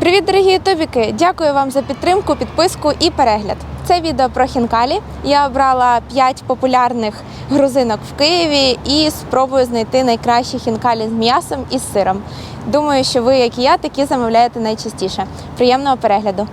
Привіт, дорогі ютубіки! Дякую вам за підтримку, підписку і перегляд. Це відео про хінкалі. Я обрала 5 популярних грузинок в Києві і спробую знайти найкращі хінкалі з м'ясом і з сиром. Думаю, що ви, як і я, такі замовляєте найчастіше. Приємного перегляду!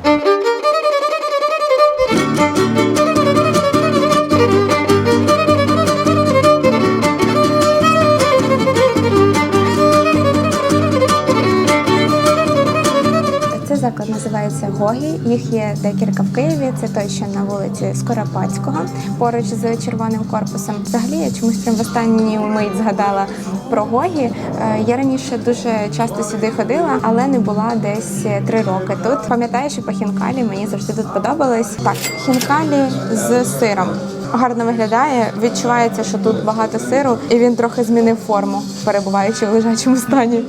Заклад називається Гогі. Їх є декілька в Києві. Це той, що на вулиці Скоропадського, поруч з червоним корпусом. Взагалі я чомусь прям в останню мить згадала про Гогі. Е, Я раніше дуже часто сюди ходила, але не була десь три роки тут. Пам'ятаю, що по хінкалі мені завжди тут подобалось. Так, хінкалі з сиром. Гарно виглядає, відчувається, що тут багато сиру, і він трохи змінив форму, перебуваючи в лежачому стані.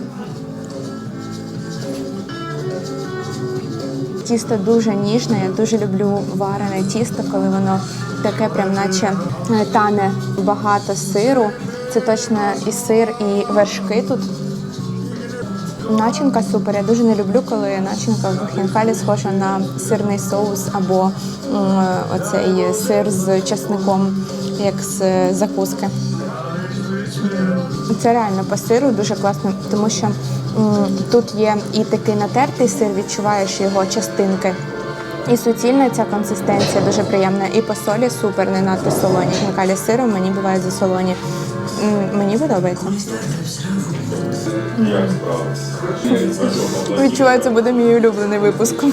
Тісто дуже ніжне, я дуже люблю варене тісто, коли воно таке, прям наче е, тане багато сиру. Це точно і сир, і вершки тут. Начинка супер. Я дуже не люблю, коли начинка в хінкалі схожа на сирний соус або оцей сир з часником, як з е, закуски. Це реально по сиру дуже класно, тому що тут є і такий натертий сир, відчуваєш його частинки. І суцільна ця консистенція дуже приємна. І по солі супер, не надто солоні. Хінкалі сиром мені бувають засолоні. солоні. Мені подобається. Відчуваю, це буде мій улюблений випуск.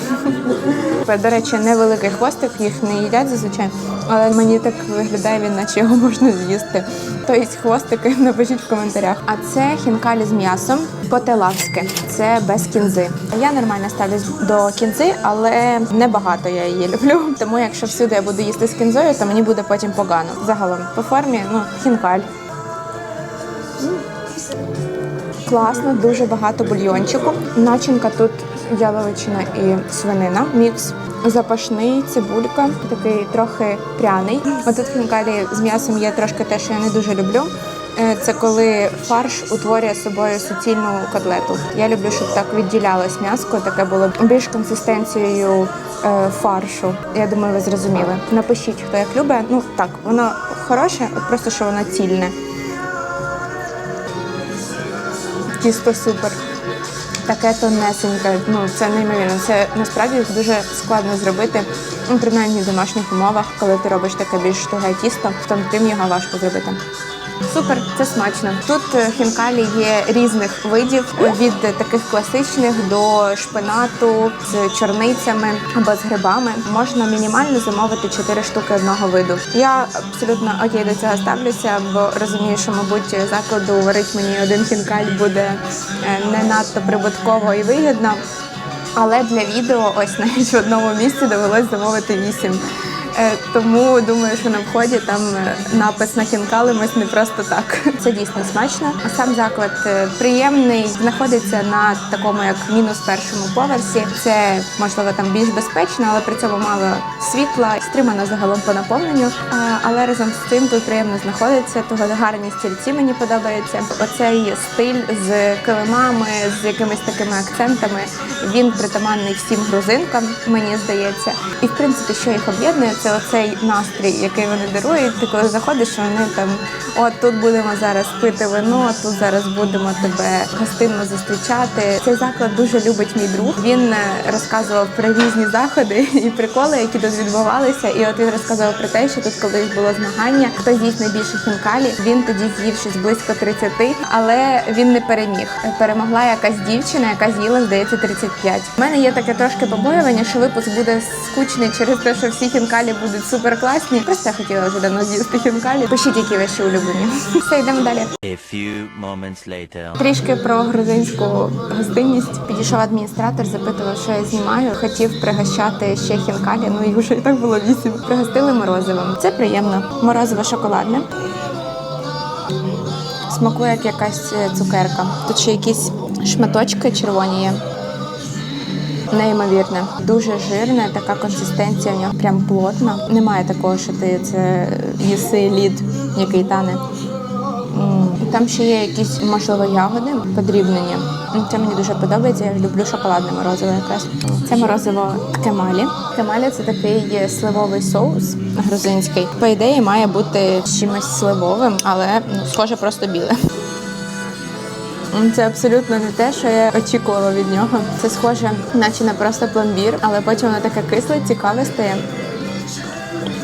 До речі, невеликий хвостик, їх не їдять зазвичай, але мені так виглядає він, наче його можна з'їсти. Тобто хвостики напишіть в коментарях. А це хінкалі з м'ясом по-телавськи. Це без кінзи. Я нормально ставлюсь до кінзи, але небагато я її люблю. Тому якщо всюди я буду їсти з кінзою, то мені буде потім погано. Загалом по формі, ну, хінкаль. Класно, дуже багато бульйончику. Начинка тут яловичина і свинина. Мікс запашний, цибулька, такий трохи пряний. Отут в хінкалі з м'ясом є трошки те, що я не дуже люблю. Е, Це коли фарш утворює собою суцільну котлету. Я люблю, щоб так відділялось м'яско, таке було більш консистенцією е, фаршу. Я думаю, ви зрозуміли. Напишіть, хто як любить. Ну так, воно хороше, просто що воно цільне. Тісто супер. Таке тонесеньке. Ну це неймовірно. Це насправді дуже складно зробити, ну принаймні в домашніх умовах, коли ти робиш таке більш туге тісто, то тим його важко зробити. Супер, це смачно. Тут е, хінкалі є різних видів від таких класичних до шпинату з чорницями або з грибами. Можна мінімально замовити 4 штуки одного виду. Я абсолютно окей до цього ставлюся, бо розумію, що мабуть закладу варить мені один хінкаль буде е, не надто прибутково і вигідно. Але для відео ось навіть в одному місці довелось замовити вісім. Тому думаю, що на вході там е, напис на хінкалимось не просто так. Це дійсно смачно. Сам заклад е, приємний, знаходиться на такому як мінус першому поверсі. Це можливо там більш безпечно, але при цьому мало світла, стримано загалом по наповненню. Але разом з цим тут приємно знаходиться. Того гарні стільці мені подобаються. Оцей стиль з килимами, з якимись такими акцентами. Він притаманний всім грузинкам, мені здається. І в принципі, що їх об'єднує, це оцей настрій, який вони дарують. Ти коли заходиш, вони там от тут будемо зараз пити вино, тут зараз будемо тебе гостинно зустрічати. Цей заклад дуже любить мій друг. Він е, розказував про різні заходи і приколи, які тут відбувалися. І от він розказував про те, що тут колись було змагання, хто з'їсть найбільше хінкалі. Він тоді з'їв щось близько 30, але він не переміг. Перемогла якась дівчина, яка з'їла, здається, 35. У мене є таке трошки побоювання, що випуск буде скучний через те, що всі хінкалі будуть супер класні. Просто я хотіла вже давно з'їсти хінкалі. Пишіть, які ваші улюблені. Все, йдемо далі. A few moments later. Трішки про грузинську гостинність. Підійшов адміністратор, запитував, що я знімаю. Хотів пригощати ще хінкалі. Ну і вже і так було вісім. Пригостили морозивом. Це приємно. Морозиво шоколадне. Смакує як якась цукерка. Тут ще якісь шматочки червоні є. Неймовірне, дуже жирне, така консистенція в нього прям плотна. Немає такого, що ти це їси лід, який тане. Там ще є якісь, можливо, ягоди подрібнені. Це мені дуже подобається. Я люблю шоколадне морозиво якраз. Це морозиво кемалі. Кемалі це такий сливовий соус грузинський. По ідеї має бути чимось сливовим, але ну, схоже просто біле. Це абсолютно не те, що я очікувала від нього. Це схоже, наче на просто пломбір, але потім воно таке кисле, цікаве стає.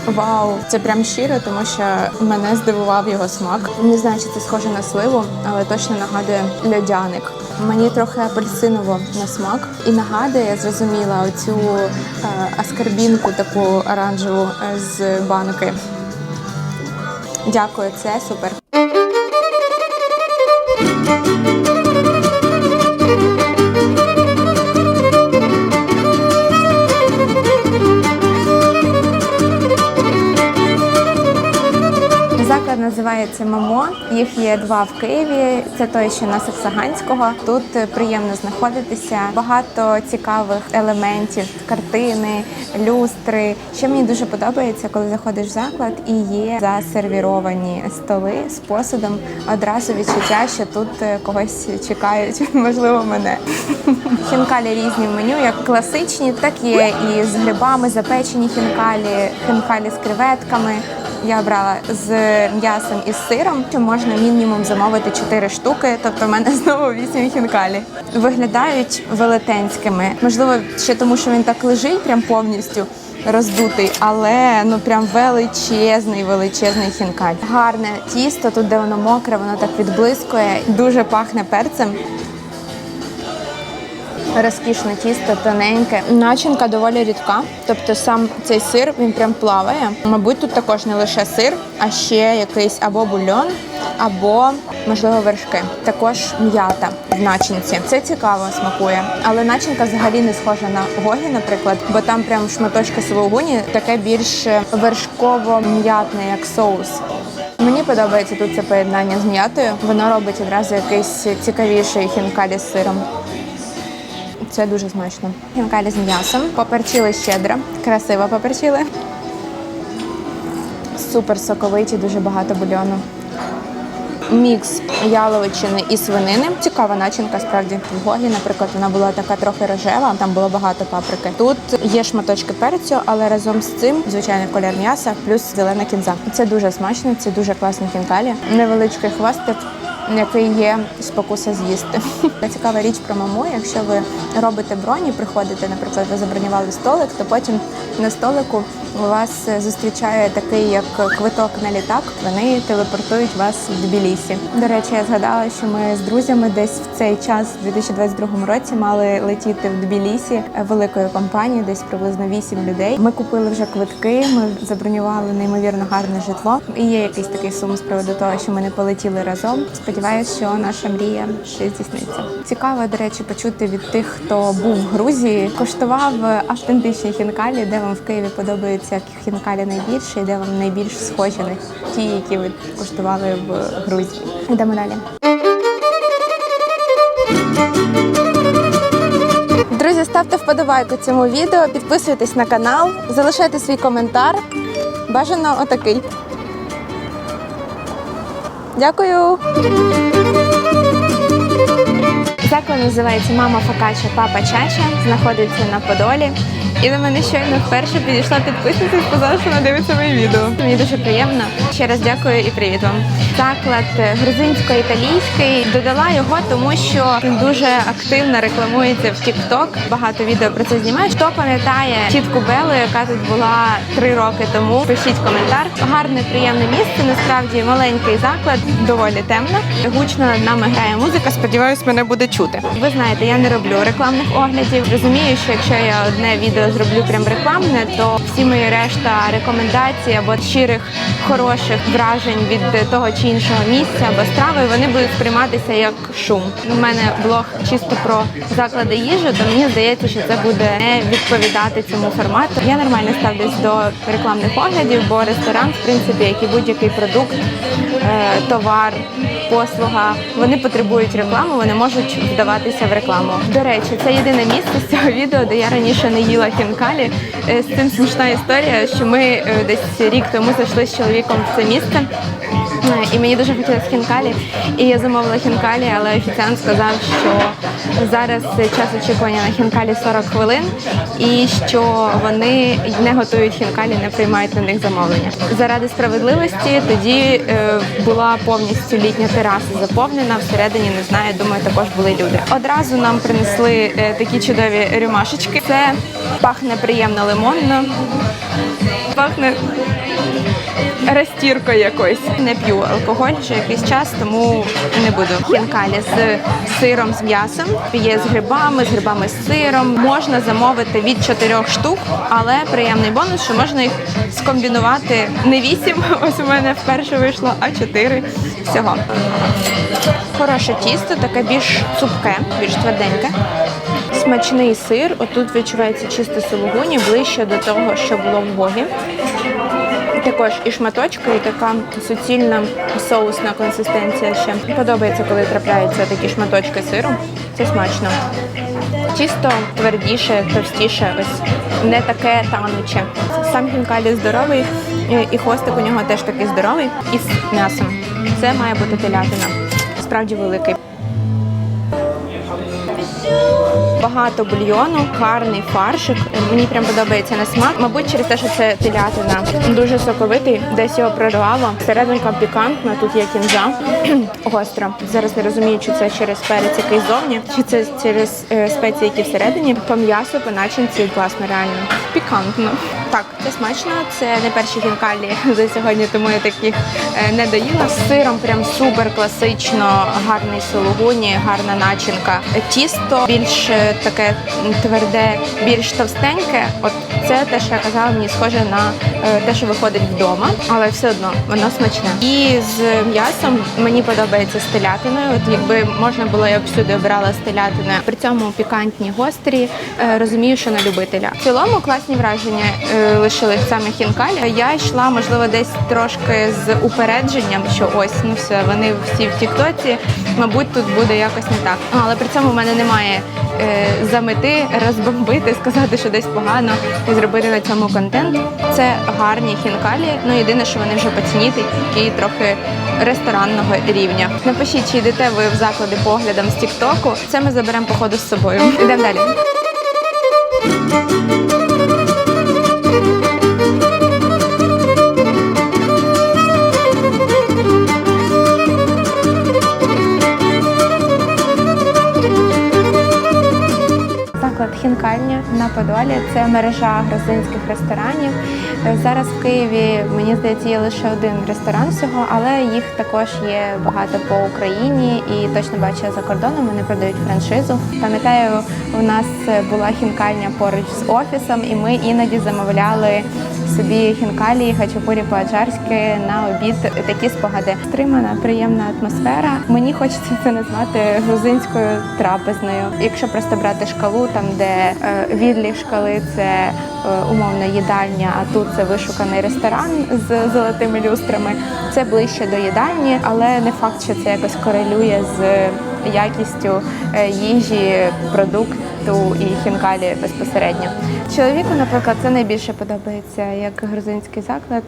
Вау, це прям щиро, тому що мене здивував його смак. Не знаю, чи це схоже на сливу, але точно нагадує льодяник. Мені трохи апельсиново на смак і нагадує, я зрозуміла оцю е, аскарбінку таку оранжеву е, з банки. Дякую, це супер. Називається Мамо. Їх є два в Києві. Це той, що на Саксаганського. Тут е, приємно знаходитися. Багато цікавих елементів, картини, люстри. Що мені дуже подобається, коли заходиш в заклад і є засервіровані столи з посудом. Одразу відчуття, що тут е, когось чекають, можливо, мене. Хінкалі різні в меню, як класичні, так є і з грибами, запечені хінкалі, хінкалі з креветками. Я брала з м'ясом і з сиром, що можна мінімум замовити 4 штуки, тобто в мене знову 8 хінкалі. Виглядають велетенськими. Можливо, ще тому, що він так лежить, прям повністю роздутий, але ну прям величезний, величезний хінкаль. Гарне тісто, тут де воно мокре, воно так відблискує, дуже пахне перцем. Розкішне тісто, тоненьке. Начинка доволі рідка. Тобто сам цей сир він прям плаває. Мабуть, тут також не лише сир, а ще якийсь або бульон, або можливо вершки. Також м'ята в начинці. Це цікаво смакує. Але начинка взагалі не схожа на гогі, наприклад, бо там прям шматочки сулугуні таке більш вершково-м'ятне, як соус. Мені подобається тут це поєднання з м'ятою. Воно робить одразу якийсь цікавіший хінкалі з сиром. Це дуже смачно. Хінкалі з м'ясом. Поперчили щедро. Красиво поперчили. Супер соковиті, дуже багато бульйону. Мікс яловичини і свинини. Цікава начинка, справді. В Гогі, наприклад, вона була така трохи рожева, там було багато паприки. Тут є шматочки перцю, але разом з цим, звичайно, колір м'яса, плюс зелена кінза. Це дуже смачно, це дуже класні хінкалі. Невеличкий хвостик який є спокуса з'їсти. Цікава річ про маму. Якщо ви робите броні, приходите, наприклад, ви забронювали столик, то потім на столику вас зустрічає такий як квиток на літак. Вони телепортують вас в Тбілісі. До речі, я згадала, що ми з друзями десь в цей час, в 2022 році, мали летіти в Тбілісі великою компанією, десь приблизно 8 людей. Ми купили вже квитки. Ми забронювали неймовірно гарне житло. І є якийсь такий сум з приводу того, що ми не полетіли разом. Сподіваюсь, що наша мрія ще здійсниться. Цікаво, до речі, почути від тих, хто був в Грузії, коштував автентичні хінкалі, де вам в Києві подобаються хінкалі найбільше, і де вам найбільш схожі на ті, які ви куштували в Грузії. Йдемо далі. Друзі, ставте вподобайку цьому відео, підписуйтесь на канал, залишайте свій коментар. Бажано отакий. Дякую. Заклад називається Мама Факача Папа Чача. Знаходиться на Подолі. І до мене щойно вперше підійшла підписниця і сказала, що вона дивиться мої відео. Мені дуже приємно. Ще раз дякую і привіт вам. Заклад грузинсько-італійський додала його, тому що він дуже активно рекламується в TikTok. Багато відео про це знімають. Хто пам'ятає тітку Белу, яка тут була три роки тому? Пишіть коментар. Гарне, приємне місце. Насправді маленький заклад, доволі темно. Гучно над нами грає музика. Сподіваюсь, мене буде чути. Ви знаєте, я не роблю рекламних оглядів. Розумію, що якщо я одне відео зроблю прям рекламне, то всі мої решта рекомендацій або щирих хороших вражень від того чи іншого місця або страви, вони будуть сприйматися як шум. У мене блог чисто про заклади їжі, то мені здається, що це буде не відповідати цьому формату. Я нормально ставлюсь до рекламних оглядів, бо ресторан, в принципі, як і будь-який продукт, е, товар, послуга, вони потребують рекламу, вони можуть вдаватися в рекламу. До речі, це єдине місце з цього відео, де я раніше не їла хінкалі. Е, З цим смішна історія, що ми е, десь рік тому зайшли з чоловіком в це місце. І мені дуже хотілося хінкалі. І я замовила хінкалі, але офіціант сказав, що зараз час очікування на хінкалі 40 хвилин, і що вони не готують хінкалі, не приймають на них замовлення. Заради справедливості тоді е, була повністю літня тераса заповнена. Всередині не знаю, думаю, також були люди. Одразу нам принесли е, такі чудові рюмашечки. Це пахне приємно лимонно. Пахне розтіркою якоюсь. Не п'ю алкоголь вже якийсь час, тому не буду. Хінкалі з сиром з м'ясом. Є з грибами, з грибами з сиром. Можна замовити від чотирьох штук, але приємний бонус, що можна їх скомбінувати не вісім. Ось у мене вперше вийшло, а чотири всього. Хороше тісто, таке більш цупке, більш тверденьке. Смачний сир. Отут відчувається чисте сулугуні ближче до того, що було в Гогі. Також і шматочки, і така суцільна соусна консистенція ще. Подобається, коли трапляються такі шматочки сиру. Це смачно. Тісто твердіше, товстіше, ось не таке тануче. Сам хінкалі здоровий, і хвостик у нього теж такий здоровий і з м'ясом. Це має бути телятина. Справді великий. Багато бульйону, гарний фаршик. Мені прям подобається на смак. Мабуть, через те, що це телятина. Дуже соковитий, десь його прорвало. Серединка пікантна, тут є кінза. Гостро. Зараз не розумію, чи це через перець, який зовні, чи це через е, спеції, які всередині. По м'ясу, по начинці класно, реально. Пікантно. Так, це смачно. Це не перші хінкалі за сьогодні, тому я таких е, не доїла. З сиром прям супер класично, гарний сулугуні, гарна начинка. Тісто більш е, таке тверде, більш товстеньке. От це те, що я казала, мені схоже на е, те, що виходить вдома, але все одно воно смачне. І з м'ясом мені подобається з телятиною. От якби можна було, я б всюди обирала з. При цьому пікантні, гострі. Е, Розумію, що на любителя. В цілому класні враження е, лишили саме хінкалі. Я йшла, можливо, десь трошки з упередженням, що ось ну все, вони всі в Тіктоці. Мабуть, тут буде якось не так. Але при цьому в мене немає е, за мети розбомбити, сказати, що десь погано і зробити на цьому контент. Це гарні хінкалі. Ну єдине, що вони вже по ціні такі трохи ресторанного рівня. Напишіть, чи йдете ви в заклади поглядом з Тіктоку. Це ми заберемо походу з собою. Йдемо далі. Хінкальня на Подолі це мережа грузинських ресторанів. Е, Зараз в Києві мені здається є лише один ресторан всього, але їх також є багато по Україні і точно бачу за кордоном. Вони продають франшизу. Пам'ятаю, у нас була хінкальня поруч з офісом, і ми іноді замовляли собі хінкалі хачапурі по-аджарськи на обід. Такі спогади. Стримана, приємна атмосфера. Мені хочеться це назвати грузинською трапезною. Якщо просто брати шкалу, там де е, відлік шкали це е, умовно їдальня, а тут це вишуканий ресторан з золотими люстрами. Це ближче до їдальні, але не факт, що це якось корелює з якістю е, їжі, продукту і хінкалі безпосередньо. Чоловіку, наприклад, це найбільше подобається як грузинський заклад.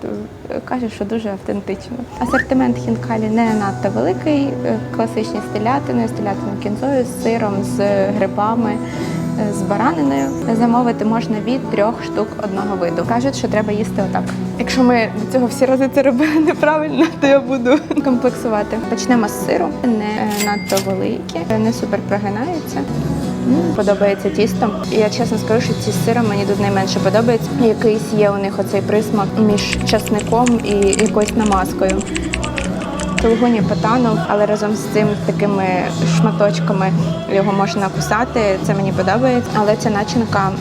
Е, Каже, що дуже автентично. Асортимент хінкалі не надто великий, класичні з телятиною, з телятиною кінзою, з сиром, з грибами. Е, З бараниною замовити можна від трьох штук одного виду. Кажуть, що треба їсти отак. Якщо ми до цього всі рази це робили неправильно, то я буду комплексувати. Почнемо з сиру, не е, надто великі, е, не супер прогинаються. Подобається тісто. І Я чесно скажу, що ці з сиром мені тут найменше подобається. Якийсь є у них оцей присмак між часником і якоюсь намазкою. Сулугуні потанув, але разом з цим такими шматочками його можна кусати. Це мені подобається, але ця начинка м,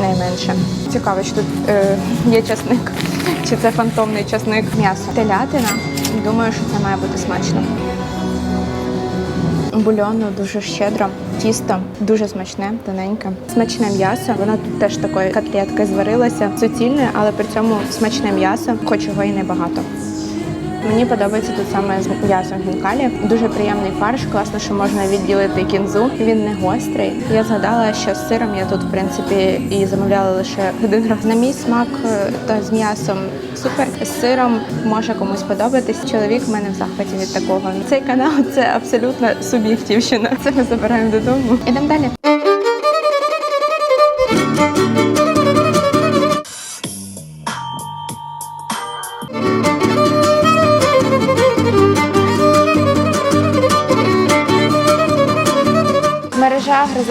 найменше. Цікаво, чи тут е, є часник, чи це фантомний часник м'ясо. Телятина. Думаю, що це має бути смачно. Бульону дуже щедро. Тісто дуже смачне, тоненьке. Смачне м'ясо. Воно тут теж такої котлетки зварилося суцільне, але при цьому смачне м'ясо, хоч його і небагато. Мені подобається тут саме з м'ясом гінкалі. Дуже приємний фарш. Класно, що можна відділити кінзу. Він не гострий. Я згадала, що з сиром я тут, в принципі, і замовляла лише один раз. На мій смак е, та з м'ясом супер. З сиром може комусь подобатись. Чоловік в мене в захваті від такого. Цей канал це абсолютно суб'єктивщина. Це ми забираємо додому. Ідемо далі.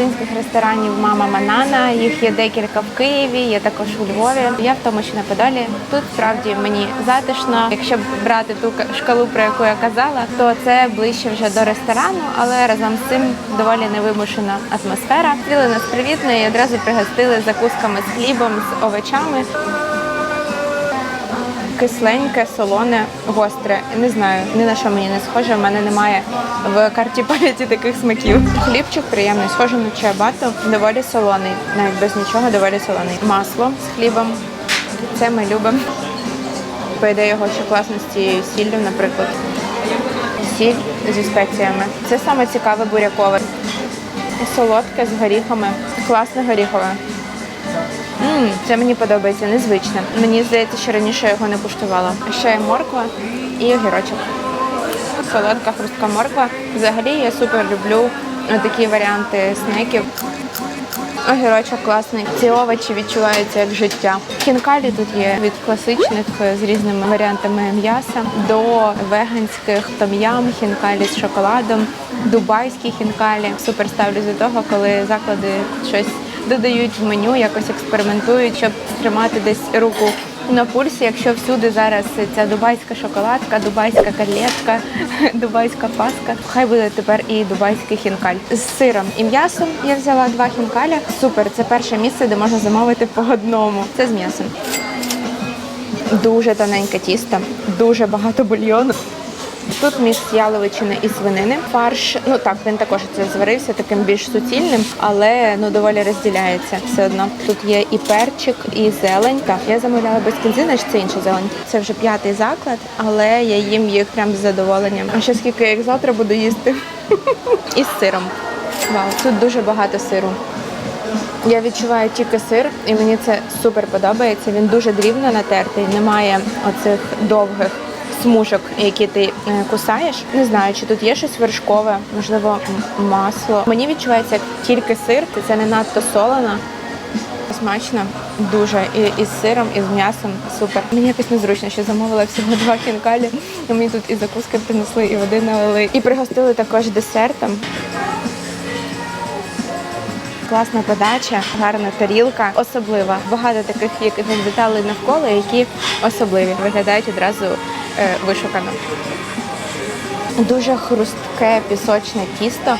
Грузинських ресторанів Мама Манана. Їх є декілька в Києві, є також у Львові. Я в тому, що на Подолі. Тут справді мені затишно. Якщо брати ту ка- шкалу, про яку я казала, то це ближче вже до ресторану, але разом з цим доволі невимушена атмосфера. Зустріли нас привітно і одразу пригостили закусками з хлібом, з овочами. Кисленьке, солоне, гостре. Не знаю, ні на що мені не схоже. В мене немає в карті пам'яті таких смаків. Хлібчик приємний, схожий на чиабату, доволі солоний, навіть без нічого доволі солоний. Масло з хлібом. Це ми любимо. Поїде його ще класно з цією сіллю, наприклад. Сіль зі спеціями. Це саме цікаве бурякове. Солодке з горіхами. Класне горіхове. М, це мені подобається, незвичне. Мені здається, що раніше я його не куштувала. Ще є морква і огірочок. Солодка хрустка морква. Взагалі я супер люблю такі варіанти снеків. Огірочок класний. Ці овочі відчуваються як життя. Хінкалі тут є від класичних е, з різними варіантами м'яса до веганських том'ям, хінкалі з шоколадом, дубайські хінкалі. Супер ставлю за того, коли заклади щось додають в меню, якось експериментують, щоб тримати десь руку на пульсі, якщо всюди зараз ця дубайська шоколадка, дубайська котлетка, дубайська паска. Хай буде тепер і дубайський хінкаль з сиром і м'ясом. Я взяла два хінкаля. Супер, це перше місце, де можна замовити по одному. Це з м'ясом. Дуже тоненьке тісто, дуже багато бульйону. Тут між яловичини і свинини фарш. Ну так, він також це зварився таким більш суцільним, але ну доволі розділяється все одно. Тут є і перчик, і зелень. Так, я замовляла без кінзи, значить це інша зелень. Це вже п'ятий заклад, але я їм їх прям з задоволенням. А ще скільки я їх завтра буду їсти? І з сиром. Вау, тут дуже багато сиру. Я відчуваю тільки сир, і мені це супер подобається. Він дуже дрібно натертий, немає оцих довгих смужок, які ти е, кусаєш. Не знаю, чи тут є щось вершкове, можливо, масло. Мені відчувається тільки сир, це не надто солено. Смачно, дуже і, і з сиром, і з м'ясом. Супер. Мені якось незручно, що замовила всього два хінкалі. Мені тут і закуски принесли, і води налили. І пригостили також десертом. Класна подача, гарна тарілка, особлива. Багато таких яких деталей навколо, які особливі, виглядають одразу е, вишукано. Дуже хрустке пісочне тісто.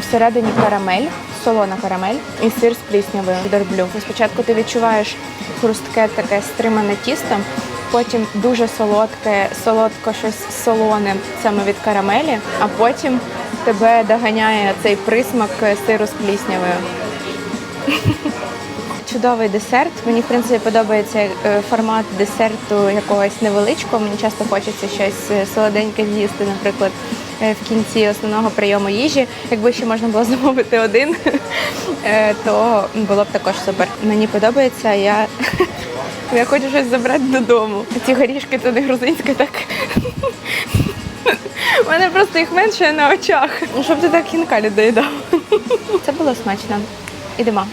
Всередині карамель, солона карамель і сир з пліснявою дорблю. Спочатку ти відчуваєш хрустке таке стримане тісто, потім дуже солодке, солодко щось солоне саме від карамелі, а потім тебе доганяє цей присмак сиру з пліснявою. Чудовий десерт. Мені в принципі подобається е, формат десерту якогось невеличкого. Мені часто хочеться щось е, солоденьке з'їсти, наприклад, е, в кінці основного прийому їжі. Якби ще можна було замовити один, е, то було б також супер. Мені подобається. Я, я хочу щось забрати додому. Ці горішки це не грузинське, так. У мене просто їх менше на очах. Ну, Щоб ти так хінкалі доїдав. Це було смачно. Ідемо.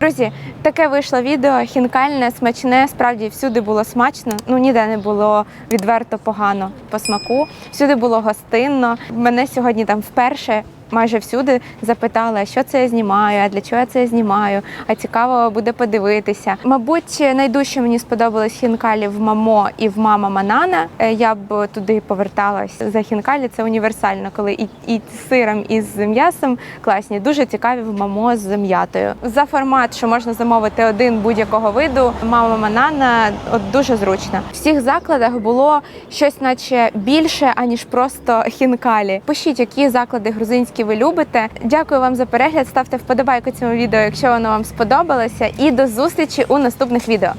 Друзі, таке вийшло відео. Хінкальне, смачне. Справді всюди було смачно. Ну ніде не було відверто погано по смаку. Всюди було гостинно. Мене сьогодні там вперше. Майже всюди запитали, що це я знімаю, а для чого я це знімаю. А цікаво буде подивитися. Мабуть, найдужче мені сподобалось хінкалі в мамо і в мама Манана. Е, Я б туди поверталась за хінкалі. Це універсально, коли і, і з сиром, і з м'ясом класні. Дуже цікаві в мамо з м'ятою. За формат, що можна замовити один будь-якого виду. Мама Манана от дуже зручно. В всіх закладах було щось, наче більше, аніж просто хінкалі. Пишіть, які заклади грузинські ви любите. Дякую вам за перегляд. Ставте вподобайку цьому відео, якщо воно вам сподобалося. І до зустрічі у наступних відео.